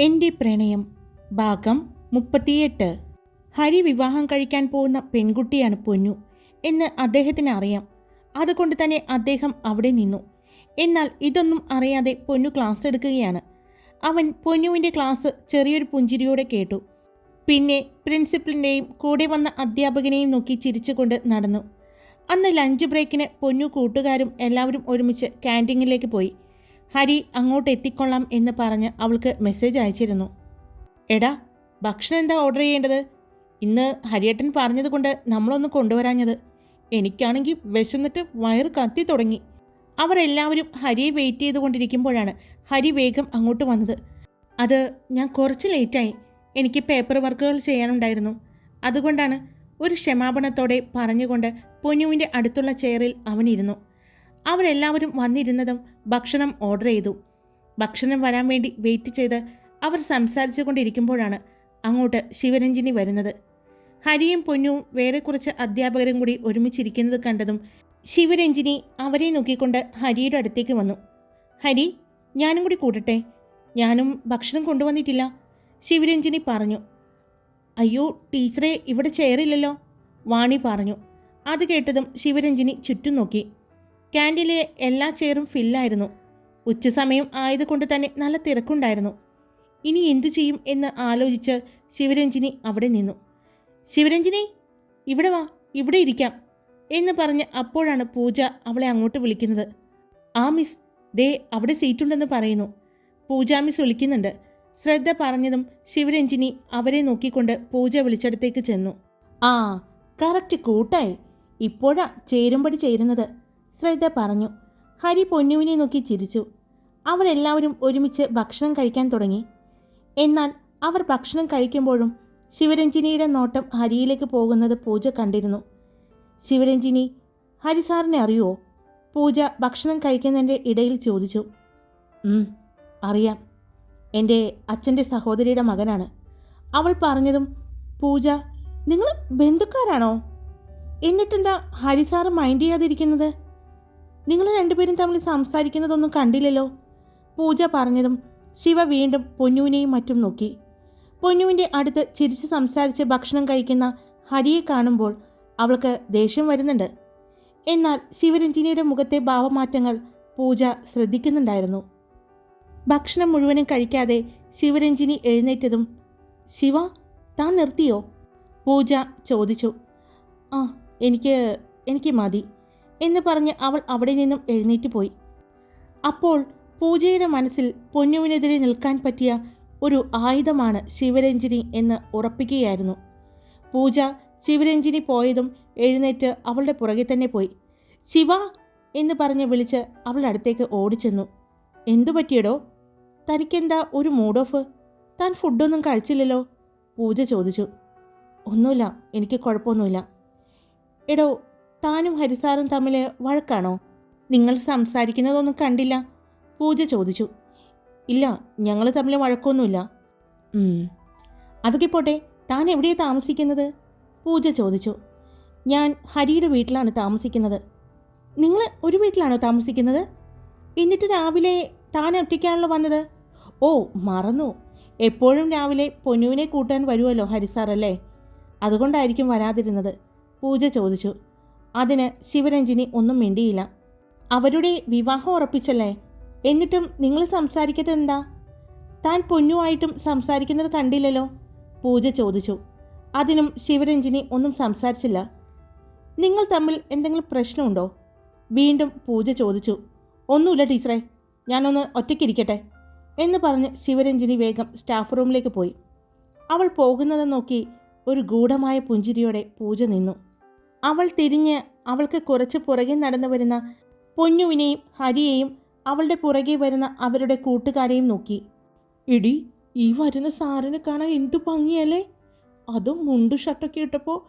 എന്റെ പ്രണയം ഭാഗം മുപ്പത്തിയെട്ട്. ഹരി വിവാഹം കഴിക്കാൻ പോകുന്ന പെൺകുട്ടിയാണ് പൊന്നു എന്ന് അദ്ദേഹത്തിന് അറിയാം. അതുകൊണ്ട് തന്നെ അദ്ദേഹം അവിടെ നിന്നു. എന്നാൽ ഇതൊന്നും അറിയാതെ പൊന്നു ക്ലാസ് എടുക്കുകയാണ്. അവൻ പൊന്നുവിന്റെ ക്ലാസ് ചെറിയൊരു പുഞ്ചിരിയോടെ കേട്ടു. പിന്നെ പ്രിൻസിപ്പലിന്റെയും കൂടെ വന്ന അധ്യാപകനെയും നോക്കി ചിരിച്ചുകൊണ്ട് നടന്നു. അന്ന് ലഞ്ച് ബ്രേക്കിന് പൊന്നു കൂട്ടുകാരും എല്ലാവരും ഒരുമിച്ച് ക്യാന്റീനിലേക്ക് പോയി. ഹരി അങ്ങോട്ട് എത്തിക്കൊള്ളാം എന്ന് പറഞ്ഞ് അവൾക്ക് മെസ്സേജ് അയച്ചിരുന്നു. എടാ ഭക്ഷണം എന്താ ഓർഡർ ചെയ്യേണ്ടത്? ഇന്ന് ഹരിയേട്ടൻ പറഞ്ഞതുകൊണ്ട് നമ്മളൊന്ന് കൊണ്ടുവരാഞ്ഞത്. എനിക്കാണെങ്കിൽ വിശന്നിട്ട് വയറ് കത്തി തുടങ്ങി. അവരെല്ലാവരും ഹരിയെ വെയിറ്റ് ചെയ്തുകൊണ്ടിരിക്കുമ്പോഴാണ് ഹരി വേഗം അങ്ങോട്ട് വന്നത്. അത് ഞാൻ കുറച്ച് ലേറ്റായി എനിക്ക് പേപ്പർ വർക്കുകൾ ചെയ്യാനുണ്ടായിരുന്നു. അതുകൊണ്ടാണ് ഒരു ക്ഷമാപണത്തോടെ പറഞ്ഞുകൊണ്ട് പൊന്നുവിന്റെ അടുത്തുള്ള ചെയറിൽ അവനിരുന്നു അവരെല്ലാവരും വന്നിരുന്നതും ഭക്ഷണം ഓർഡർ ചെയ്തു. ഭക്ഷണം വരാൻ വേണ്ടി വെയിറ്റ് ചെയ്ത് അവർ സംസാരിച്ചു കൊണ്ടിരിക്കുമ്പോഴാണ് അങ്ങോട്ട് ശിവരഞ്ജിനി വരുന്നത്. ഹരിയും പൊന്നുവും വേറെ കുറച്ച് അധ്യാപകരും കൂടി ഒരുമിച്ചിരിക്കുന്നത് കണ്ടതും ശിവരഞ്ജിനി അവരെ നോക്കിക്കൊണ്ട് ഹരിയുടെ അടുത്തേക്ക് വന്നു. ഹരി ഞാനും കൂടി കൂട്ടട്ടെ ഞാനും ഭക്ഷണം കൊണ്ടുവന്നിട്ടില്ല. ശിവരഞ്ജിനി പറഞ്ഞു. അയ്യോ ടീച്ചറെ ഇവിടെ ചെയറില്ലല്ലോ വാണി പറഞ്ഞു. അത് കേട്ടതും ശിവരഞ്ജിനി ചുറ്റും നോക്കി. ക്യാന്റീനിലെ എല്ലാ ചെയറും ഫില്ലായിരുന്നു. ഉച്ചസമയം ആയതുകൊണ്ട് തന്നെ നല്ല തിരക്കുണ്ടായിരുന്നു. ഇനി എന്തു ചെയ്യും എന്ന് ആലോചിച്ച് ശിവരഞ്ജിനി അവിടെ നിന്നു. ശിവരഞ്ജിനി ഇവിടെ വാ ഇവിടെ ഇരിക്കാം എന്ന് പറഞ്ഞ് അപ്പോഴാണ് പൂജ അവളെ അങ്ങോട്ട് വിളിക്കുന്നത്. ആ മിസ് ദേ അവിടെ സീറ്റുണ്ടെന്ന് പറയുന്നു പൂജ മിസ് വിളിക്കുന്നുണ്ട്. ശ്രദ്ധ പറഞ്ഞതും ശിവരഞ്ജിനി അവരെ നോക്കിക്കൊണ്ട് പൂജ വിളിച്ചടത്തേക്ക് ചെന്നു. ആ കറക്റ്റ് കൂട്ടായി. ഇപ്പോഴാ ചേരുമ്പടി ചേരുന്നത്. ശ്രദ്ധ പറഞ്ഞു. ഹരി പൊന്നുവിനെ നോക്കി ചിരിച്ചു. അവരെല്ലാവരും ഒരുമിച്ച് ഭക്ഷണം കഴിക്കാൻ തുടങ്ങി. എന്നാൽ അവർ ഭക്ഷണം കഴിക്കുമ്പോഴും ശിവരഞ്ജിനിയുടെ നോട്ടം ഹരിയിലേക്ക് പോകുന്നത് പൂജ കണ്ടിരുന്നു. ശിവരഞ്ജിനി ഹരി സാറിനെ അറിയുമോ പൂജ ഭക്ഷണം കഴിക്കുന്നതിന്റെ ഇടയിൽ ചോദിച്ചു. അറിയാം. എന്റെ അച്ഛന്റെ സഹോദരിയുടെ മകനാണ്. അവൾ പറഞ്ഞതും പൂജ നിങ്ങൾ ബന്ധുക്കാരാണോ? എന്നിട്ടെന്താ ഹരി മൈൻഡ് ചെയ്യാതിരിക്കുന്നത്? നിങ്ങൾ രണ്ടുപേരും തമ്മിൽ സംസാരിക്കുന്നതൊന്നും കണ്ടില്ലല്ലോ. പൂജ പറഞ്ഞതും ശിവ വീണ്ടും പൊന്നുവിനെയും മറ്റും നോക്കി. പൊന്നുവിന്റെ അടുത്ത് ചിരിച്ച് സംസാരിച്ച് ഭക്ഷണം കഴിക്കുന്ന ഹരിയെ കാണുമ്പോൾ അവൾക്ക് ദേഷ്യം വരുന്നുണ്ട്. എന്നാൽ ശിവരഞ്ജിനിയുടെ മുഖത്തെ ഭാവമാറ്റങ്ങൾ പൂജ ശ്രദ്ധിക്കുന്നുണ്ടായിരുന്നു. ഭക്ഷണം മുഴുവനും കഴിക്കാതെ ശിവരഞ്ജിനി എഴുന്നേറ്റതും ശിവ താൻ നിർത്തിയോ? പൂജ ചോദിച്ചു. ആ എനിക്ക് എനിക്ക് മതി. എന്ന് പറഞ്ഞ് അവൾ അവിടെ നിന്നും എഴുന്നേറ്റ് പോയി. അപ്പോൾ പൂജയുടെ മനസ്സിൽ പൊന്നുവിനെതിരെ നിൽക്കാൻ പറ്റിയ ഒരു ആയുധമാണ് ശിവരഞ്ജിനി എന്ന് ഉറപ്പിക്കുകയായിരുന്നു. പൂജ ശിവരഞ്ജിനി പോയതും എഴുന്നേറ്റ് അവളുടെ പുറകെ തന്നെ പോയി. ശിവ എന്ന് പറഞ്ഞ് വിളിച്ച് അവളുടെ അടുത്തേക്ക് ഓടിച്ചെന്നു. എന്തു പറ്റിയടോ? തനിക്കെന്താ ഒരു മൂഡ് ഓഫ് താൻ ഫുഡൊന്നും കഴിച്ചില്ലല്ലോ? പൂജ ചോദിച്ചു. ഒന്നുമില്ല എനിക്ക് കുഴപ്പമൊന്നുമില്ല. എടോ താനും ഹരിസാറും തമ്മിൽ വഴക്കാണോ? നിങ്ങൾ സംസാരിക്കുന്നതൊന്നും കണ്ടില്ല. പൂജ ചോദിച്ചു. ഇല്ല ഞങ്ങൾ തമ്മിൽ വഴക്കൊന്നുമില്ല. അതൊക്കെ പോട്ടെ താൻ എവിടെയാണ് താമസിക്കുന്നത്? പൂജ ചോദിച്ചു. ഞാൻ ഹരിയുടെ വീട്ടിലാണ് താമസിക്കുന്നത്. നിങ്ങൾ ഒരു വീട്ടിലാണോ താമസിക്കുന്നത്? എന്നിട്ട് രാവിലെ താൻ ഒറ്റയ്ക്കാണല്ലോ വന്നത്? ഓ മറന്നു. എപ്പോഴും രാവിലെ പൊന്നുവിനെ കൂട്ടാൻ വരുമല്ലോ ഹരിസാർ അല്ലേ അതുകൊണ്ടായിരിക്കും വരാതിരുന്നത്. പൂജ ചോദിച്ചു. അതിന് ശിവരഞ്ജിനി ഒന്നും മിണ്ടിയില്ല. അവരുടെ വിവാഹം ഉറപ്പിച്ചല്ലേ? എന്നിട്ടും നിങ്ങൾ സംസാരിക്കുന്നത് എന്താ? താൻ പൊന്നുമായിട്ടും സംസാരിക്കുന്നത് കണ്ടില്ലല്ലോ? പൂജ ചോദിച്ചു. അതിനും ശിവരഞ്ജിനി ഒന്നും സംസാരിച്ചില്ല. നിങ്ങൾ തമ്മിൽ എന്തെങ്കിലും പ്രശ്നമുണ്ടോ? വീണ്ടും പൂജ ചോദിച്ചു. ഒന്നുമില്ല ടീച്ചറെ ഞാനൊന്ന് ഒറ്റയ്ക്കിരിക്കട്ടെ എന്ന് പറഞ്ഞ് ശിവരഞ്ജിനി വേഗം സ്റ്റാഫ് റൂമിലേക്ക് പോയി. അവൾ പോകുന്നത് നോക്കി ഒരു ഗൂഢമായ പുഞ്ചിരിയോടെ പൂജ നിന്നു. അവൾ തിരിഞ്ഞ് അവൾക്ക് കുറച്ച് പുറകെ നടന്നു വരുന്ന പൊന്നുവിനെയും ഹരിയെയും അവളുടെ പുറകെ വരുന്ന അവരുടെ കൂട്ടുകാരെയും നോക്കി. ഇടി ഈ വരുന്ന സാറിനെ കാണാൻ എന്തു ഭംഗിയല്ലേ? അതും മുണ്ടു ഷർട്ടൊക്കെ ഇട്ടപ്പോൾ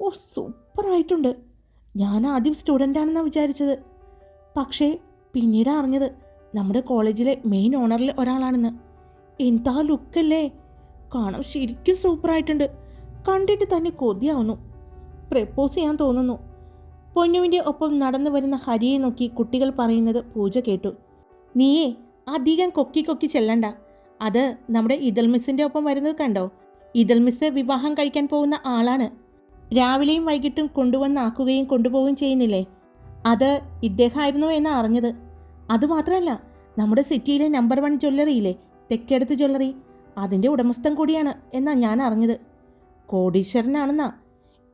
ഓ സൂപ്പറായിട്ടുണ്ട്. ഞാൻ ആദ്യം സ്റ്റുഡന്റ് ആണെന്നാണ് വിചാരിച്ചത്. പക്ഷേ പിന്നീട് അറിഞ്ഞത് നമ്മുടെ കോളേജിലെ മെയിൻ ഓണറിൽ ഒരാളാണെന്ന്. എന്താ ലുക്കല്ലേ കാണാൻ ശരിക്കും സൂപ്പറായിട്ടുണ്ട്. കണ്ടിട്ട് തന്നെ കൊതിയാവുന്നു. പ്രപ്പോസ് ചെയ്യാൻ തോന്നുന്നു. പൊന്നുവിന്റെ ഒപ്പം നടന്നു വരുന്ന ഹരിയെ നോക്കി കുട്ടികൾ പറയുന്നത് പൂജ കേട്ടു. നീയേ അധികം കൊക്കി കൊക്കി ചെല്ലണ്ട. അത് നമ്മുടെ ഇതൽ മിസ്സിന്റെ ഒപ്പം വരുന്നത് കണ്ടോ? ഇതൽ മിസ് വിവാഹം കഴിക്കാൻ പോകുന്ന ആളാണ്. രാവിലെയും വൈകിട്ടും കൊണ്ടുവന്നാക്കുകയും കൊണ്ടുപോവുകയും ചെയ്യുന്നില്ലേ? അത് ഇദ്ദേഹമായിരുന്നു എന്ന് അറിഞ്ഞത്. അതുമാത്രമല്ല നമ്മുടെ സിറ്റിയിലെ നമ്പർ വൺ ജ്വല്ലറിയില്ലേ തെക്കേടത്ത് ജ്വല്ലറി. അതിന്റെ ഉടമസ്ഥൻ കൂടിയാണ് എന്നാ ഞാൻ അറിഞ്ഞത്. കോടീശ്വരനാണെന്നാ.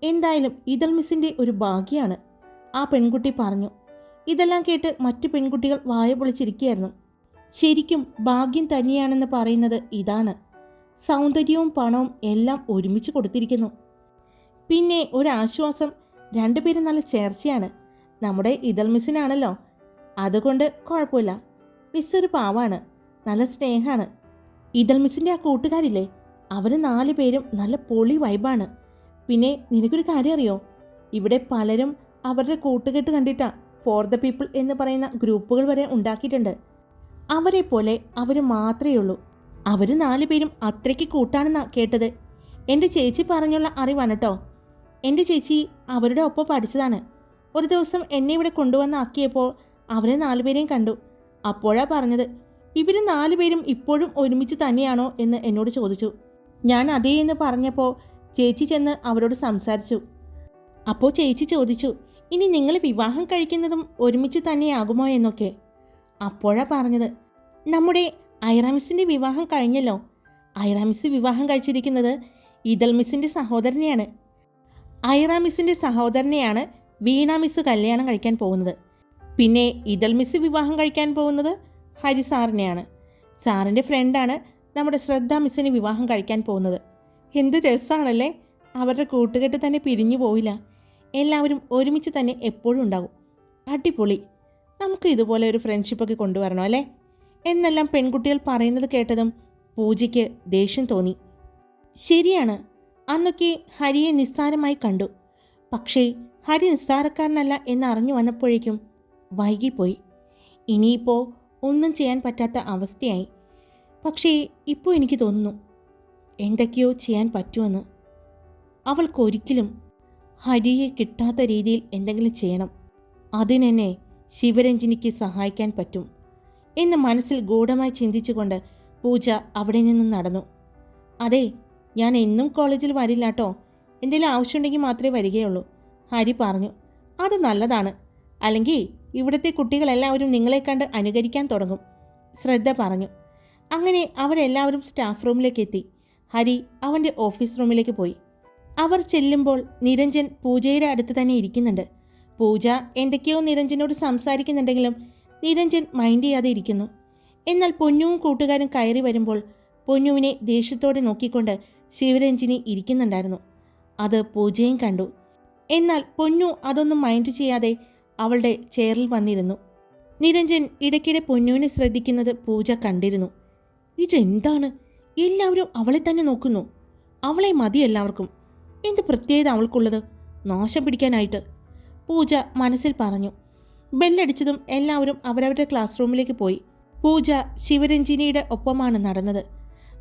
എന്തായാലും ഇതൽ മിസ്സിന്റെ ഒരു ഭാഗ്യമാണ് ആ പെൺകുട്ടി പറഞ്ഞു. ഇതെല്ലാം കേട്ട് മറ്റു പെൺകുട്ടികൾ വായ പൊളിച്ചിരിക്കുകയായിരുന്നു. ശരിക്കും ഭാഗ്യം തന്നെയാണെന്ന് പറയുന്നത് ഇതാണ്. സൗന്ദര്യവും പണവും എല്ലാം ഒരുമിച്ച് കൊടുത്തിരിക്കുന്നു. പിന്നെ ഒരാശ്വാസം രണ്ടുപേരും നല്ല ചേർച്ചയാണ്. നമ്മുടെ ഇതൽ മിസ്സിനാണല്ലോ. അതുകൊണ്ട് കുഴപ്പമില്ല. മിസ് ഒരു പാവാണ് നല്ല സ്നേഹമാണ് ഇതൽ മിസ്സിന്റെ ആ കൂട്ടുകാരില്ലേ? അവർ നാല് പേരും നല്ല പൊളി വൈബാണ്. പിന്നെ നിനക്കൊരു കാര്യം അറിയോ? ഇവിടെ പലരും അവരുടെ കൂട്ടുകെട്ട് കണ്ടിട്ടാ ഫോർ ദ പീപ്പിൾ എന്ന് പറയുന്ന ഗ്രൂപ്പുകൾ വരെ ഉണ്ടാക്കിയിട്ടുണ്ട്. അവരെ പോലെ അവർ മാത്രമേ ഉള്ളൂ. അവർ നാല് പേരും അത്രയ്ക്ക് കൂട്ടാണെന്നാ കേട്ടത്. എന്റെ ചേച്ചി പറഞ്ഞുള്ള അറിവാണ് കേട്ടോ എന്റെ ചേച്ചി അവരുടെ ഒപ്പം പഠിച്ചതാണ്. ഒരു ദിവസം എന്നെ ഇവിടെ കൊണ്ടുവന്ന് ആക്കിയപ്പോൾ അവരെ നാലുപേരെയും കണ്ടു. അപ്പോഴാ പറഞ്ഞത് ഇവർ നാലുപേരും ഇപ്പോഴും ഒരുമിച്ച് തന്നെയാണോ? എന്ന് എന്നോട് ചോദിച്ചു. ഞാൻ അതേ എന്ന് പറഞ്ഞപ്പോൾ ചേച്ചി ചെന്ന് അവരോട് സംസാരിച്ചു. അപ്പോൾ ചേച്ചി ചോദിച്ചു ഇനി നിങ്ങൾ വിവാഹം കഴിക്കുന്നതും ഒരുമിച്ച് തന്നെയാകുമോ എന്നൊക്കെ. അപ്പോഴാ പറഞ്ഞത് നമ്മുടെ ഐറാമിസിന്റെ വിവാഹം കഴിഞ്ഞല്ലോ. ഐറാമിസ് വിവാഹം കഴിച്ചിരിക്കുന്നത് ഇതൽ മിസ്സിന്റെ സഹോദരനെയാണ്. ഐറാമിസിന്റെ സഹോദരനെയാണ് വീണാമിസ് കല്യാണം കഴിക്കാൻ പോകുന്നത്. പിന്നെ ഇതൽ മിസ് വിവാഹം കഴിക്കാൻ പോകുന്നത് ഹരി സാറിനെയാണ്. സാറിന്റെ ഫ്രണ്ടാണ് നമ്മുടെ ശ്രദ്ധ മിസ്സിന് വിവാഹം കഴിക്കാൻ പോകുന്നത്. എന്ത് രസമാണല്ലേ അവരുടെ കൂട്ടുകെട്ട് തന്നെ പിരിഞ്ഞു പോയില്ല എല്ലാവരും ഒരുമിച്ച് തന്നെ എപ്പോഴും ഉണ്ടാകും അടിപൊളി. നമുക്ക് ഇതുപോലെ ഒരു ഫ്രണ്ട്ഷിപ്പൊക്കെ കൊണ്ടുവരണോ അല്ലേ? എന്നെല്ലാം പെൺകുട്ടികൾ പറയുന്നത് കേട്ടതും പൂജയ്ക്ക് ദേഷ്യം തോന്നി. ശരിയാണ്. അന്നൊക്കെ ഹരിയെ നിസ്സാരമായി കണ്ടു. പക്ഷേ ഹരി നിസ്സാരക്കാരനല്ല എന്ന് അറിഞ്ഞു വന്നപ്പോഴേക്കും വൈകിപ്പോയി. ഇനിയിപ്പോൾ ഒന്നും ചെയ്യാൻ പറ്റാത്ത അവസ്ഥയായി. പക്ഷേ ഇപ്പോൾ എനിക്ക് തോന്നുന്നു എന്തൊക്കെയോ ചെയ്യാൻ പറ്റുമെന്ന്. അവൾക്കൊരിക്കലും ഹരിയെ കിട്ടാത്ത രീതിയിൽ എന്തെങ്കിലും ചെയ്യണം. അതിനെന്നെ ശിവരഞ്ജിനിക്ക് സഹായിക്കാൻ പറ്റും എന്ന് മനസ്സിൽ ഗൂഢമായി ചിന്തിച്ചുകൊണ്ട് പൂജ അവിടെ നിന്നും നടന്നു. അതെ ഞാൻ എന്നും കോളേജിൽ വരില്ല കേട്ടോ എന്തെങ്കിലും ആവശ്യമുണ്ടെങ്കിൽ മാത്രമേ വരികയുള്ളൂ. ഹരി പറഞ്ഞു അത് നല്ലതാണ്. അല്ലെങ്കിൽ ഇവിടുത്തെ കുട്ടികളെല്ലാവരും നിങ്ങളെ കണ്ട് അനുകരിക്കാൻ തുടങ്ങും. ശ്രദ്ധ പറഞ്ഞു. അങ്ങനെ അവരെല്ലാവരും സ്റ്റാഫ് റൂമിലേക്ക് എത്തി. ഹരി അവന്റെ ഓഫീസ് റൂമിലേക്ക് പോയി. അവർ ചെല്ലുമ്പോൾ നിരഞ്ജൻ പൂജയുടെ അടുത്ത് തന്നെ ഇരിക്കുന്നുണ്ട്. പൂജ എന്തൊക്കെയോ നിരഞ്ജനോട് സംസാരിക്കുന്നുണ്ടെങ്കിലും നിരഞ്ജൻ മൈൻഡ് ചെയ്യാതെ ഇരിക്കുന്നു. എന്നാൽ പൊന്നുവും കൂട്ടുകാരും കയറി വരുമ്പോൾ പൊന്നുവിനെ ദേഷ്യത്തോടെ നോക്കിക്കൊണ്ട് ശിവരഞ്ജിനി ഇരിക്കുന്നുണ്ടായിരുന്നു. അത് പൂജയും കണ്ടു. എന്നാൽ പൊന്നു അതൊന്നും മൈൻഡ് ചെയ്യാതെ അവളുടെ ചെയറിൽ വന്നിരുന്നു. നിരഞ്ജൻ ഇടയ്ക്കിടെ പൊന്നുവിനെ ശ്രദ്ധിക്കുന്നത് പൂജ കണ്ടിരുന്നു. ഇതെന്താണ്? എല്ലാവരും അവളെ തന്നെ നോക്കുന്നു. അവളെ മതി എല്ലാവർക്കും. എന്ത് പ്രത്യേകത അവൾക്കുള്ളത്? നാശം പിടിക്കാനായിട്ട്. പൂജ മനസ്സിൽ പറഞ്ഞു. ബെല്ലടിച്ചതും എല്ലാവരും അവരവരുടെ ക്ലാസ് റൂമിലേക്ക് പോയി. പൂജ ശിവരഞ്ജിനിയുടെ ഒപ്പമാണ് നടന്നത്.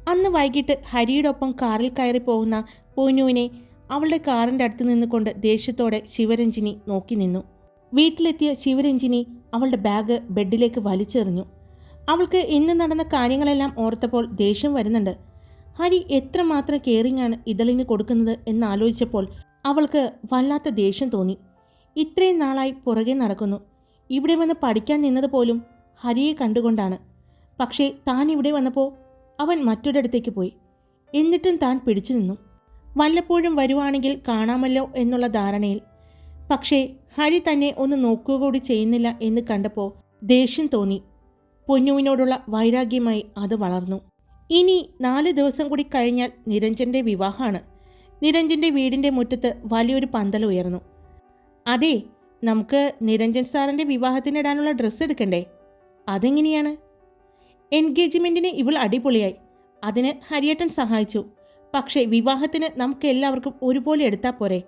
അന്ന് വൈകിട്ട് ഹരിയുടെ ഒപ്പം കാറിൽ കയറി പോകുന്ന പൂനുവിനെ അവളുടെ കാറിന്റെ അടുത്ത് നിന്നുകൊണ്ട് ദേഷ്യത്തോടെ ശിവരഞ്ജിനി നോക്കി നിന്നു. വീട്ടിലെത്തിയ ശിവരഞ്ജിനി അവളുടെ ബാഗ് ബെഡിലേക്ക് വലിച്ചെറിഞ്ഞു. അവൾക്ക് ഇന്ന് നടന്ന കാര്യങ്ങളെല്ലാം ഓർത്തപ്പോൾ ദേഷ്യം വരുന്നുണ്ട്. ഹരി എത്രമാത്രം കെയറിംഗ് ആണ് ഇതളിന് കൊടുക്കുന്നത് എന്നാലോചിച്ചപ്പോൾ അവൾക്ക് വല്ലാത്ത ദേഷ്യം തോന്നി. ഇത്രയും നാളായി പുറകെ നടക്കുന്നു. ഇവിടെ വന്ന് പഠിക്കാൻ നിന്നത് പോലും ഹരിയെ കണ്ടുകൊണ്ടാണ്. പക്ഷേ താൻ ഇവിടെ വന്നപ്പോൾ അവൻ മറ്റൊരിടത്തേക്ക് പോയി. എന്നിട്ടും താൻ പിടിച്ചു നിന്നു. വല്ലപ്പോഴും വരുവാണെങ്കിൽ കാണാമല്ലോ എന്നുള്ള ധാരണയിൽ. പക്ഷേ ഹരി തന്നെ ഒന്ന് നോക്കുക കൂടി ചെയ്യുന്നില്ല എന്ന് കണ്ടപ്പോൾ ദേഷ്യം തോന്നി. പൊന്നുവിനോടുള്ള വൈരാഗ്യമായി അത് വളർന്നു. ഇനി നാല് ദിവസം കൂടി കഴിഞ്ഞാൽ നിരഞ്ജന്റെ വിവാഹമാണ്. നിരഞ്ജന്റെ വീടിന്റെ മുറ്റത്ത് വലിയൊരു പന്തൽ ഉയർന്നു. അതെ നമുക്ക് നിരഞ്ജൻ സാറിന്റെ വിവാഹത്തിനിടാനുള്ള ഡ്രസ്സ് എടുക്കണ്ടേ? അതെങ്ങനെയാണ്? എൻഗേജ്മെന്റിന് ഇവൾ അടിപൊളിയായി. അതിന് ഹരിയേട്ടൻ സഹായിച്ചു. പക്ഷേ വിവാഹത്തിന് നമുക്ക് എല്ലാവർക്കും ഒരുപോലെ എടുത്താൽ പോരെ?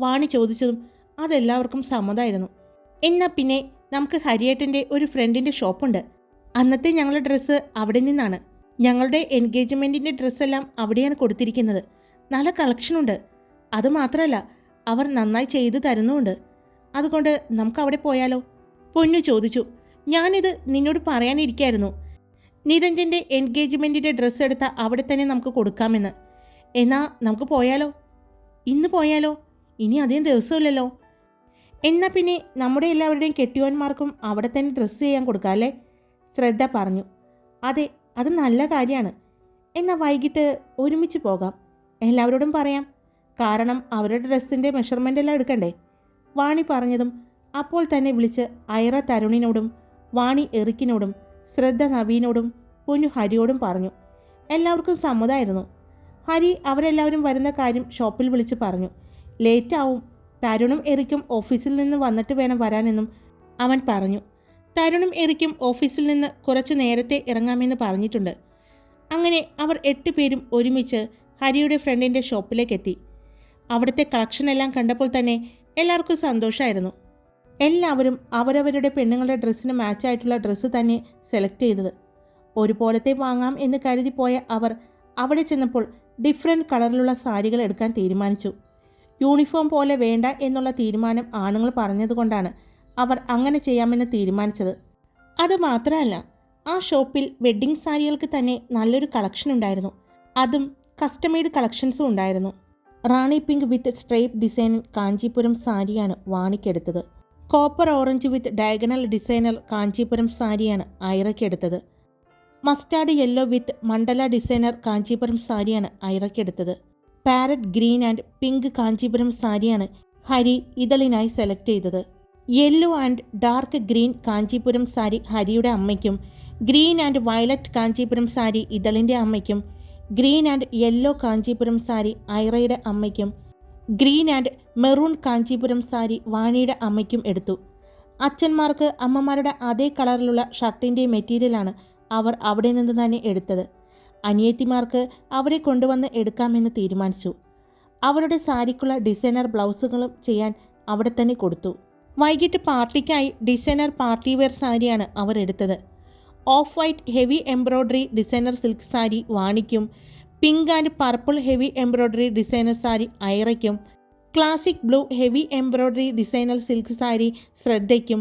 വാണി ചോദിച്ചതും അതെല്ലാവർക്കും സമ്മതമായിരുന്നു എന്നാൽ പിന്നെ നമുക്ക് ഹരിയേട്ടന്റെ ഒരു ഫ്രണ്ടിന്റെ ഷോപ്പുണ്ട്. അന്നത്തെ ഞങ്ങളുടെ ഡ്രസ്സ് അവിടെ നിന്നാണ്. ഞങ്ങളുടെ എൻഗേജ്മെന്റിന്റെ ഡ്രസ്സെല്ലാം അവിടെയാണ് കൊടുത്തിരിക്കുന്നത്. നല്ല കളക്ഷനുണ്ട്. അതുമാത്രമല്ല അവർ നന്നായി ചെയ്തു തരുന്നുമുണ്ട്. അതുകൊണ്ട് നമുക്ക് അവിടെ പോയാലോ? പൊന്നു ചോദിച്ചു. ഞാനിത് നിന്നോട് പറയാനിരിക്കായിരുന്നു. നിരഞ്ജന്റെ എൻഗേജ്മെന്റിന്റെ ഡ്രസ്സ് എടുത്ത അവിടെ തന്നെ നമുക്ക് കൊടുക്കാമെന്ന്. എന്നാ നമുക്ക് പോയാലോ? ഇന്ന് പോയാലോ? ഇനി അധികം ദിവസമില്ലല്ലോ. എന്നാൽ പിന്നെ നമ്മുടെ എല്ലാവരുടെയും കെട്ടിയോന്മാർക്കും അവിടെ തന്നെ ഡ്രസ്സ് ചെയ്യാൻ കൊടുക്കാം അല്ലേ? ശ്രദ്ധ പറഞ്ഞു. അതെ അത് നല്ല കാര്യമാണ് എന്നാൽ വൈകിട്ട് ഒരുമിച്ച് പോകാം. എല്ലാവരോടും പറയാം. കാരണം അവരുടെ ഡ്രസ്സിന്റെ മെഷർമെന്റ് എല്ലാം എടുക്കണ്ടേ. വാണി പറഞ്ഞതും അപ്പോൾ തന്നെ വിളിച്ച് ഐറ തരുണിനോടും വാണി എറിക്കിനോടും ശ്രദ്ധ നവീനോടും പൊന്നു ഹരിയോടും പറഞ്ഞു. എല്ലാവർക്കും സമ്മതമായിരുന്നു ഹരി അവരെല്ലാവരും വരുന്ന കാര്യം ഷോപ്പിൽ വിളിച്ച് പറഞ്ഞു. ലേറ്റാവും തരുണും എറിക്കും ഓഫീസിൽ നിന്ന് വന്നിട്ട് വേണം വരാനെന്നും അവൻ പറഞ്ഞു. തരുണും എറിക്കും ഓഫീസിൽ നിന്ന് കുറച്ചു നേരത്തെ ഇറങ്ങാമെന്ന് പറഞ്ഞിട്ടുണ്ട്. അങ്ങനെ അവർ എട്ട് പേരും ഒരുമിച്ച് ഹരിയുടെ ഫ്രണ്ടിന്റെ ഷോപ്പിലേക്ക് എത്തി അവിടുത്തെ കളക്ഷൻ എല്ലാം കണ്ടപ്പോൾ തന്നെ എല്ലാവർക്കും സന്തോഷമായിരുന്നു. എല്ലാവരും അവരവരുടെ പെണ്ണുങ്ങളുടെ ഡ്രസ്സിന് മാച്ചായിട്ടുള്ള ഡ്രസ്സ് തന്നെ സെലക്ട് ചെയ്തത്. ഒരുപോലത്തെ വാങ്ങാം എന്ന് കരുതി പോയ അവർ അവിടെ ചെന്നപ്പോൾ ഡിഫറെന്റ് കളറിലുള്ള സാരികൾ എടുക്കാൻ തീരുമാനിച്ചു. യൂണിഫോം പോലെ വേണ്ട എന്നുള്ള തീരുമാനം ആണുങ്ങൾ പറഞ്ഞതുകൊണ്ടാണ് അവർ അങ്ങനെ ചെയ്യാമെന്ന് തീരുമാനിച്ചത്. അത് മാത്രമല്ല ആ ഷോപ്പിൽ വെഡ്ഡിംഗ് സാരികൾക്ക് തന്നെ നല്ലൊരു കളക്ഷൻ ഉണ്ടായിരുന്നു. അതും കസ്റ്റമൈഡ് കളക്ഷൻസും ഉണ്ടായിരുന്നു. Rani pink with stripe design Kanchipuram സാരിയാണ് വാണിക്കെടുത്തത്. Copper orange with diagonal designer Kanchipuram സാരിയാണ് ഐറയ്ക്കെടുത്തത്. Mustard yellow with mandala designer Kanchipuram സാരിയാണ് ഐറയ്ക്കെടുത്തത്. Parrot green and pink Kanchipuram സാരിയാണ് ഹരി ഇതളിനായി സെലക്ട് ചെയ്തത്. Yellow and dark green Kanchipuram sari ഹരിയുടെ അമ്മയ്ക്കും green and violet Kanchipuram sari ഇതളിന്റെ അമ്മയ്ക്കും green and yellow Kanchipuram sari ഐറയുടെ അമ്മയ്ക്കും green and maroon Kanchipuram sari വാണിയുടെ അമ്മയ്ക്കും എടുത്തു. അച്ഛന്മാർക്ക് അമ്മമാരുടെ അതേ കളറിലുള്ള ഷർട്ടിന്റെ മെറ്റീരിയലാണ് അവർ അവിടെ നിന്ന് തന്നെ എടുത്തത്. അനിയത്തിമാർക്ക് അവരെ കൊണ്ടുവന്ന് എടുക്കാമെന്ന് തീരുമാനിച്ചു. അവരുടെ സാരിക്കുള്ള ഡിസൈനർ ബ്ലൗസുകളും ചെയ്യാൻ അവിടെ തന്നെ കൊടുത്തു. വൈകിട്ട് പാർട്ടിക്കായി ഡിസൈനർ പാർട്ടി വെയർ സാരിയാണ് അവർ എടുത്തത്. Off white heavy embroidery designer silk sari വാണിക്കും. Pink and purple heavy embroidery designer sari ഐറയ്ക്കും. Classic blue heavy embroidery designer silk sari ശ്രദ്ധയ്ക്കും.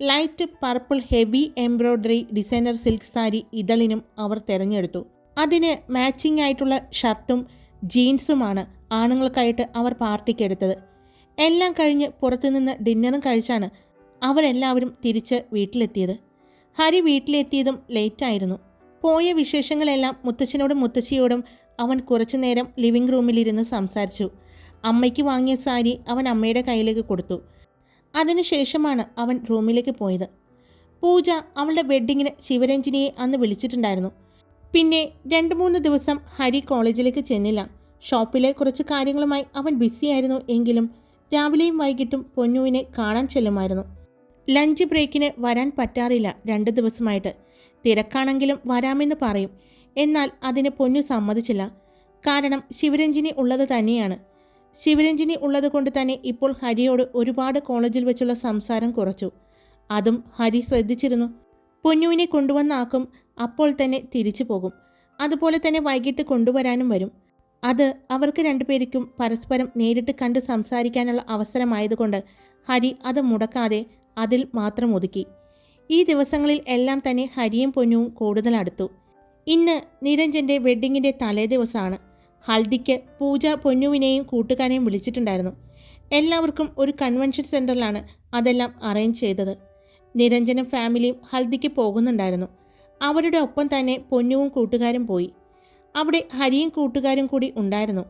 Light purple heavy embroidery designer silk sari ഇതളിനും അവർ തിരഞ്ഞെടുത്തു. അതിന് matching ആയിട്ടുള്ള ഷർട്ടും ജീൻസുമാണ് ആണുങ്ങൾക്കായിട്ട് അവർ പാർട്ടിക്ക് എടുത്തത്. എല്ലാം കഴിഞ്ഞ് പുറത്തുനിന്ന് ഡിന്നറും കഴിച്ചാണ് അവരെല്ലാവരും തിരിച്ച് വീട്ടിലെത്തിയത്. ഹരി വീട്ടിലെത്തിയതും ലേറ്റായിരുന്നു. പോയ വിശേഷങ്ങളെല്ലാം മുത്തച്ഛനോടും മുത്തശ്ശിയോടും അവൻ കുറച്ചുനേരം ലിവിംഗ് റൂമിലിരുന്ന് സംസാരിച്ചു. അമ്മയ്ക്ക് വാങ്ങിയ സാരി അവൻ അമ്മയുടെ കയ്യിലേക്ക് കൊടുത്തു. അതിനുശേഷമാണ് അവൻ റൂമിലേക്ക് പോയത്. പൂജ അവളുടെ വെഡ്ഡിങ്ങിന് ശിവരഞ്ജിനിയെ അന്ന് വിളിച്ചിട്ടുണ്ടായിരുന്നു. പിന്നെ രണ്ട് മൂന്ന് ദിവസം ഹരി കോളേജിലേക്ക് ചെന്നില്ല. ഷോപ്പിലെ കുറച്ച് കാര്യങ്ങളുമായി അവൻ ബിസിയായിരുന്നു എങ്കിലും രാവിലെയും വൈകിട്ടും പൊന്നുവിനെ കാണാൻ ചെല്ലുമായിരുന്നു. ലഞ്ച് ബ്രേക്കിന് വരാൻ പറ്റാറില്ല രണ്ട് ദിവസമായിട്ട്. തിരക്കാണെങ്കിലും വരാമെന്ന് പറയും. എന്നാൽ അതിന് പൊന്നു സമ്മതിച്ചില്ല. കാരണം ശിവരഞ്ജിനി ഉള്ളത് തന്നെയാണ്. ശിവരഞ്ജിനി ഉള്ളത് കൊണ്ട് തന്നെ ഇപ്പോൾ ഹരിയോട് ഒരുപാട് കോളേജിൽ വെച്ചുള്ള സംസാരം കുറച്ചു. അതും ഹരി ശ്രദ്ധിച്ചിരുന്നു. പൊന്നുവിനെ കൊണ്ടുവന്നാക്കും അപ്പോൾ തന്നെ തിരിച്ചു പോകും. അതുപോലെ തന്നെ വൈകിട്ട് കൊണ്ടുവരാനും വരും. അത് അവർക്ക് രണ്ടുപേർക്കും പരസ്പരം നേരിട്ട് കണ്ട് സംസാരിക്കാനുള്ള അവസരമായതുകൊണ്ട് ഹരി അത് മുടക്കാതെ അതിൽ മാത്രം ഒതുക്കി. ഈ ദിവസങ്ങളിൽ എല്ലാം തന്നെ ഹരിയും പൊന്നുവും കൂടുതൽ അടുത്തു. ഇന്ന് നിരഞ്ജന്റെ വെഡ്ഡിങ്ങിന്റെ തലേ ദിവസമാണ്. ഹൽദിക്ക് പൂജ പൊന്നുവിനെയും കൂട്ടുകാരെയും വിളിച്ചിട്ടുണ്ടായിരുന്നു. എല്ലാവർക്കും ഒരു കൺവെൻഷൻ സെന്ററിലാണ് അതെല്ലാം അറേഞ്ച് ചെയ്തത്. നിരഞ്ജനും ഫാമിലിയും ഹൽദിക്ക് പോകുന്നുണ്ടായിരുന്നു. അവരുടെ ഒപ്പം തന്നെ പൊന്നുവും കൂട്ടുകാരും പോയി. അവിടെ ഹരിയും കൂട്ടുകാരും കൂടി ഉണ്ടായിരുന്നു.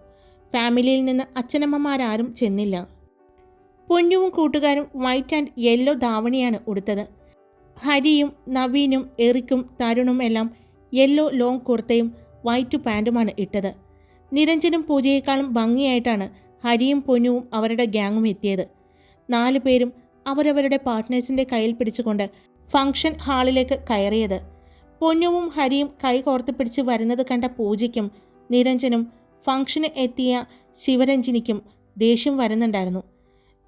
ഫാമിലിയിൽ നിന്ന് അച്ഛനമ്മമാരാരും ചെന്നില്ല. പൊന്നുവും കൂട്ടുകാരും വൈറ്റ് ആൻഡ് യെല്ലോ ധാവണിയാണ് ഉടുത്തത്. ഹരിയും നവീനും എറിക്കും തരുണും എല്ലാം യെല്ലോ ലോങ് കുർത്തയും വൈറ്റ് പാന്റുമാണ് ഇട്ടത്. നിരഞ്ജനും പൂജയേക്കാളും ഭംഗിയായിട്ടാണ് ഹരിയും പൊന്നുവും അവരുടെ ഗ്യാങ്ങും എത്തിയത്. നാലു പേരും അവരവരുടെ പാർട്ട്നേഴ്സിന്റെ കയ്യിൽ പിടിച്ചുകൊണ്ട് ഫംഗ്ഷൻ ഹാളിലേക്ക് കയറിയത്. പൊന്നുവും ഹരിയും കൈ കോർത്ത് പിടിച്ച് വരുന്നത് കണ്ട പൂജയ്ക്കും നിരഞ്ജനും ഫംഗ്ഷന് എത്തിയ ശിവരഞ്ജിനിക്കും ദേഷ്യം വരുന്നുണ്ടായിരുന്നു.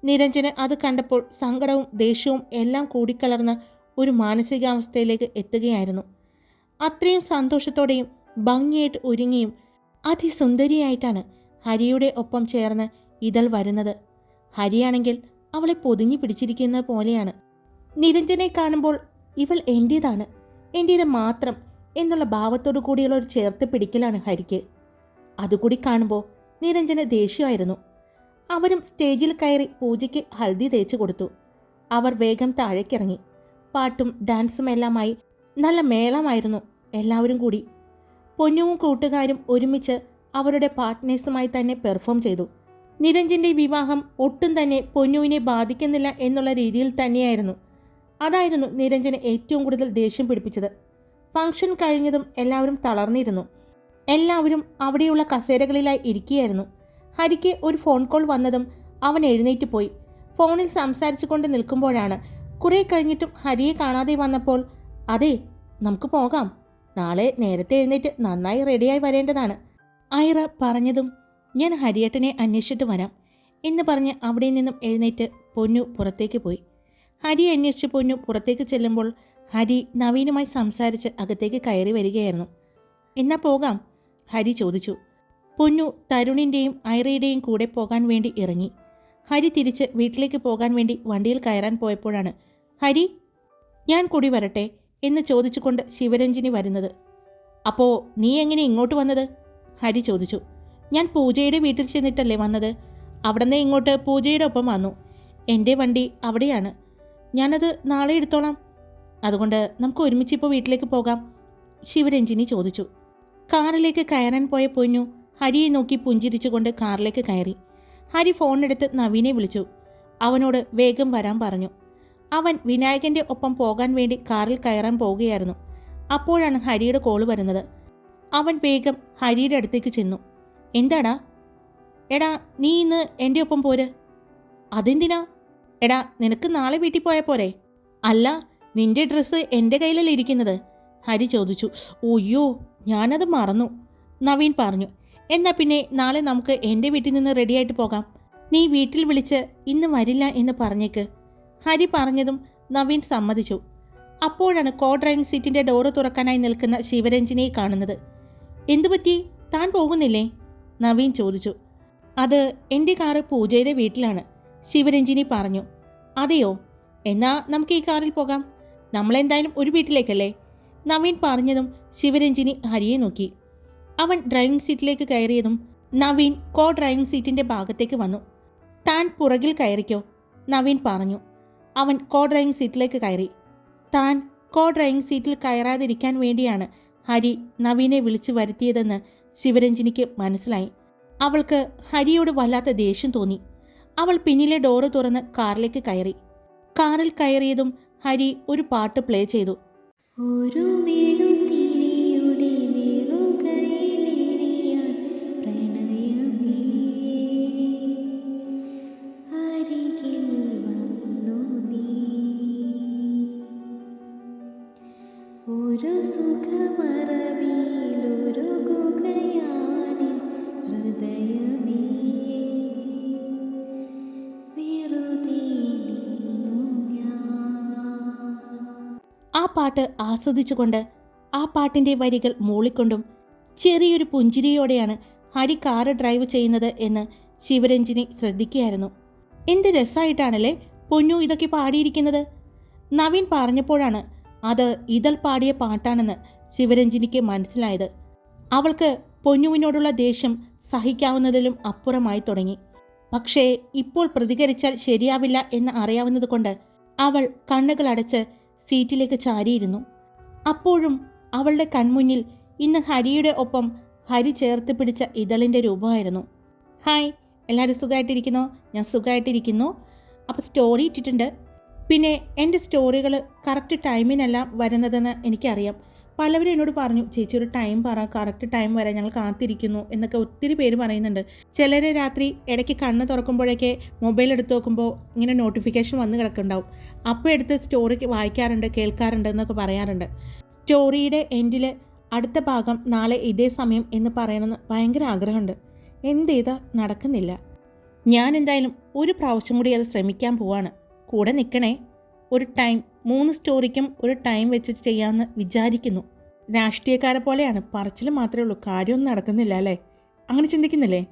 നിരഞ്ജന് അത് കണ്ടപ്പോൾ സങ്കടവും ദേഷ്യവും എല്ലാം കൂടിക്കലർന്ന ഒരു മാനസികാവസ്ഥയിലേക്ക് എത്തുകയായിരുന്നു. അത്രയും സന്തോഷത്തോടെയും ഭംഗിയായിട്ട് ഒരുങ്ങിയും അതിസുന്ദരിയായിട്ടാണ് ഹരിയുടെ ഒപ്പം ചേർന്ന് ഇതൾ വരുന്നത്. ഹരിയാണെങ്കിൽ അവളെ പൊതിഞ്ഞു പിടിച്ചിരിക്കുന്നത് പോലെയാണ്. നിരഞ്ജനെ കാണുമ്പോൾ ഇവൾ എന്റേതാണ് എന്റേത് മാത്രം എന്നുള്ള ഭാവത്തോടു കൂടിയുള്ള ഒരു ചേർത്ത് പിടിക്കലാണ് ഹരിക്ക്. അതുകൂടി കാണുമ്പോൾ നിരഞ്ജന ദേഷ്യമായിരുന്നു. അവരും സ്റ്റേജിൽ കയറി പൂജയ്ക്ക് ഹൽദി തേച്ചു കൊടുത്തു. അവർ വേഗം താഴേക്കിറങ്ങി. പാട്ടും ഡാൻസും എല്ലാമായി നല്ല മേളമായിരുന്നു എല്ലാവരും കൂടി. പൊന്നുവും കൂട്ടുകാരും ഒരുമിച്ച് അവരുടെ പാർട്ട്നേഴ്സുമായി തന്നെ പെർഫോം ചെയ്തു. നിരഞ്ജന്റെ വിവാഹം ഒട്ടും തന്നെ പൊന്നുവിനെ ബാധിക്കുന്നില്ല എന്നുള്ള രീതിയിൽ തന്നെയായിരുന്നു. അതായിരുന്നു നിരഞ്ജന് ഏറ്റവും കൂടുതൽ ദേഷ്യം പിടിപ്പിച്ചത്. ഫംഗ്ഷൻ കഴിഞ്ഞതും എല്ലാവരും തളർന്നിരുന്നു. എല്ലാവരും അവിടെയുള്ള കസേരകളിലായി ഇരിക്കുകയായിരുന്നു. ഹരിക്ക് ഒരു ഫോൺ കോൾ വന്നതും അവൻ എഴുന്നേറ്റ് പോയി. ഫോണിൽ സംസാരിച്ചു കൊണ്ട് നിൽക്കുമ്പോഴാണ് കുറെ കഴിഞ്ഞിട്ടും ഹരിയെ കാണാതെ വന്നപ്പോൾ അതെ നമുക്ക് പോകാം. നാളെ നേരത്തെ എഴുന്നേറ്റ് നന്നായി റെഡിയായി വരേണ്ടതാണ്. ഐറ പറഞ്ഞതും ഞാൻ ഹരിയേട്ടനെ അന്വേഷിച്ചിട്ട് വരാം എന്ന് പറഞ്ഞ് അവിടെ നിന്നും എഴുന്നേറ്റ് പൊന്നു പുറത്തേക്ക് പോയി. ഹരി അന്വേഷിച്ച് പൊന്നു പുറത്തേക്ക് ചെല്ലുമ്പോൾ ഹരി നവീനുമായി സംസാരിച്ച് അകത്തേക്ക് കയറി വരികയായിരുന്നു. എന്നാ പോകാം? ഹരി ചോദിച്ചു. പൊന്നു തരുണിന്റെയും ഐറയുടെയും കൂടെ പോകാൻ വേണ്ടി ഇറങ്ങി. ഹരി തിരിച്ച് വീട്ടിലേക്ക് പോകാൻ വേണ്ടി വണ്ടിയിൽ കയറാൻ പോയപ്പോഴാണ് ഹരി ഞാൻ കൂടി വരട്ടെ എന്ന് ചോദിച്ചുകൊണ്ട് ശിവരഞ്ജിനി വരുന്നത്. അപ്പോൾ നീ എങ്ങനെ ഇങ്ങോട്ട് വന്നത്? ഹരി ചോദിച്ചു. ഞാൻ പൂജയുടെ വീട്ടിൽ ചെന്നിട്ടല്ലേ വന്നത്? അവിടുന്ന് ഇങ്ങോട്ട് പൂജയുടെ ഒപ്പം വന്നു. എന്റെ വണ്ടി അവിടെയാണ്. ഞാനത് നാളെ എടുത്തോളാം. അതുകൊണ്ട് നമുക്ക് ഒരുമിച്ച് ഇപ്പോൾ വീട്ടിലേക്ക് പോകാം. ശിവരഞ്ജിനി ചോദിച്ചു. കാറിലേക്ക് കയറാൻ പോയ പൊഞ്ഞു ഹരിയെ നോക്കി പുഞ്ചിരിച്ചുകൊണ്ട് കാറിലേക്ക് കയറി. ഹരി ഫോണെടുത്ത് നവീനെ വിളിച്ചു. അവനോട് വേഗം വരാൻ പറഞ്ഞു. അവൻ വിനായകന്റെ ഒപ്പം പോകാൻ വേണ്ടി കാറിൽ കയറാൻ പോവുകയായിരുന്നു. അപ്പോഴാണ് ഹരിയുടെ കോൾ വരുന്നത്. അവൻ വേഗം ഹരിയുടെ അടുത്തേക്ക് ചെന്നു. എന്താടാ? എടാ നീ ഇന്ന് എന്റെ ഒപ്പം പോര്. അതെന്തിനാ? എടാ നിനക്ക് നാളെ വീട്ടിൽ പോയാൽ പോരെ. അല്ല നിന്റെ ഡ്രസ്സ് എന്റെ കയ്യിലല്ലേ ഇരിക്കുന്നത്? ഹരി ചോദിച്ചു. ഓയ്യോ ഞാനത് മറന്നു. നവീൻ പറഞ്ഞു. എന്നാൽ പിന്നെ നാളെ നമുക്ക് എന്റെ വീട്ടിൽ നിന്ന് റെഡിയായിട്ട് പോകാം. നീ വീട്ടിൽ വിളിച്ച് ഇന്ന് വരില്ല എന്ന് പറഞ്ഞേക്ക്. ഹരി പറഞ്ഞതും നവീൻ സമ്മതിച്ചു. അപ്പോഴാണ് കോ ഡ്രൈവിംഗ് സീറ്റിന്റെ ഡോറ് തുറക്കാനായി നിൽക്കുന്ന ശിവരഞ്ജിനെ കാണുന്നത്. എന്തുപറ്റി താൻ പോകുന്നില്ലേ? നവീൻ ചോദിച്ചു. അത് എന്റെ കാറ് പൂജയുടെ വീട്ടിലാണ്. ശിവരഞ്ജിനി പറഞ്ഞു അതെയോ? എന്നാ നമുക്ക് ഈ കാറിൽ പോകാം. നമ്മളെന്തായാലും ഒരു വീട്ടിലേക്കല്ലേ? നവീൻ പറഞ്ഞതും ശിവരഞ്ജിനി ഹരിയെ നോക്കി. അവൻ ഡ്രൈവിംഗ് സീറ്റിലേക്ക് കയറിയതും നവീൻ കോ ഡ്രൈവിംഗ് സീറ്റിന്റെ ഭാഗത്തേക്ക് വന്നു. താൻ പുറകിൽ കയറിക്കോ നവീൻ പറഞ്ഞു. അവൻ കോ ഡ്രൈവിംഗ് സീറ്റിലേക്ക് കയറി. താൻ കോ ഡ്രൈവിംഗ് സീറ്റിൽ കയറാതിരിക്കാൻ വേണ്ടിയാണ് ഹരി നവീനെ വിളിച്ചു വരുത്തിയതെന്ന് ശിവരഞ്ജിനിക്ക് മനസ്സിലായി. അവൾക്ക് ഹരിയോട് വല്ലാത്ത ദേഷ്യം തോന്നി. അവൾ പിന്നിലെ ഡോറ് തുറന്ന് കാറിലേക്ക് കയറി. കാറിൽ കയറിയതും ഹരി ഒരു പാട്ട് പ്ലേ ചെയ്തു. ഒരു ഒരു ഹൃദയമേ. ആ പാട്ട് ആസ്വദിച്ചുകൊണ്ട് ആ പാട്ടിന്റെ വരികൾ മൂളിക്കൊണ്ടും ചെറിയൊരു പുഞ്ചിരിയോടെയാണ് ഹരി കാറ് ഡ്രൈവ് ചെയ്യുന്നത് എന്ന് ശിവരഞ്ജിനി ശ്രദ്ധിക്കുകയായിരുന്നു. എന്ത് രസമായിട്ടാണല്ലേ പൊന്നു ഇതൊക്കെ പാടിയിരിക്കുന്നത്? നവീൻ പറഞ്ഞപ്പോഴാണ് അത് ഇതൾ പാടിയ പാട്ടാണെന്ന് ശിവരഞ്ജിനിക്ക് മനസ്സിലായത്. അവൾക്ക് പൊന്നുവിനോടുള്ള ദേഷ്യം സഹിക്കാവുന്നതിലും അപ്പുറമായി തുടങ്ങി. പക്ഷേ ഇപ്പോൾ പ്രതികരിച്ചാൽ ശരിയാവില്ല എന്ന് അറിയാവുന്നതുകൊണ്ട് അവൾ കണ്ണുകൾ അടച്ച് സീറ്റിലേക്ക് ചാരിയിരുന്നു. അപ്പോഴും അവളുടെ കൺമുന്നിൽ ഇന്ന് ഹരിയുടെ ഒപ്പം ഹരി ചേർത്ത് പിടിച്ച ഇതളിന്റെ രൂപമായിരുന്നു. ഹായ് എല്ലാവരും സുഖമായിട്ടിരിക്കുന്നു? ഞാൻ സുഖമായിട്ടിരിക്കുന്നു. അപ്പോൾ സ്റ്റോറി ഇട്ടിട്ടുണ്ട്. പിന്നെ എന്റെ സ്റ്റോറികൾ കറക്റ്റ് ടൈമിനല്ല വരുന്നതെന്ന് എനിക്കറിയാം. പലവരും എന്നോട് പറഞ്ഞു ചേച്ചി ഒരു ടൈം പറ കറക്റ്റ് ടൈം വരെ ഞങ്ങൾ കാത്തിരിക്കുന്നു എന്നൊക്കെ ഒത്തിരി പേര് പറയുന്നുണ്ട്. ചിലർ രാത്രി ഇടയ്ക്ക് കണ്ണ് തുറക്കുമ്പോഴേക്ക് മൊബൈൽ എടുത്ത് നോക്കുമ്പോൾ ഇങ്ങനെ നോട്ടിഫിക്കേഷൻ വന്ന് കിടക്കുന്നുണ്ടാവും. അപ്പോൾ എടുത്ത് സ്റ്റോറി വായിക്കാറുണ്ട് കേൾക്കാറുണ്ട് എന്നൊക്കെ പറയാറുണ്ട്. സ്റ്റോറിയുടെ എൻഡിൽ അടുത്ത ഭാഗം നാളെ ഇതേ സമയം എന്ന് പറയണമെന്ന് ഭയങ്കര ആഗ്രഹമുണ്ട്. എന്ത് ചെയ്താൽ നടക്കുന്നില്ല. ഞാൻ എന്തായാലും ഒരു പ്രാവശ്യം കൂടി അത് ശ്രമിക്കാൻ പോവാണ്. കൂടെ നിൽക്കണേ ഒരു ടൈം മൂന്ന് സ്റ്റോറിക്കും ഒരു ടൈം വെച്ച് ചെയ്യാമെന്ന് വിചാരിക്കുന്നു. രാഷ്ട്രീയക്കാരെ പോലെയാണ്. പറച്ചിൽ മാത്രമേ ഉള്ളൂ. കാര്യമൊന്നും നടക്കുന്നില്ല അല്ലേ? അങ്ങനെ ചിന്തിക്കുന്നില്ലേ?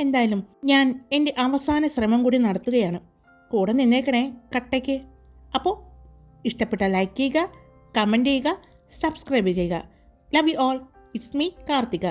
എന്തായാലും ഞാൻ എന്റെ അവസാന ശ്രമം കൂടി നടത്തുകയാണ്. കൂടെ നിന്നേക്കണേ കട്ടയ്ക്ക്. അപ്പോൾ ഇഷ്ടപ്പെട്ട ലൈക്ക് ചെയ്യുക കമന്റ് ചെയ്യുക സബ്സ്ക്രൈബ് ചെയ്യുക. Love you all it's me Karthika.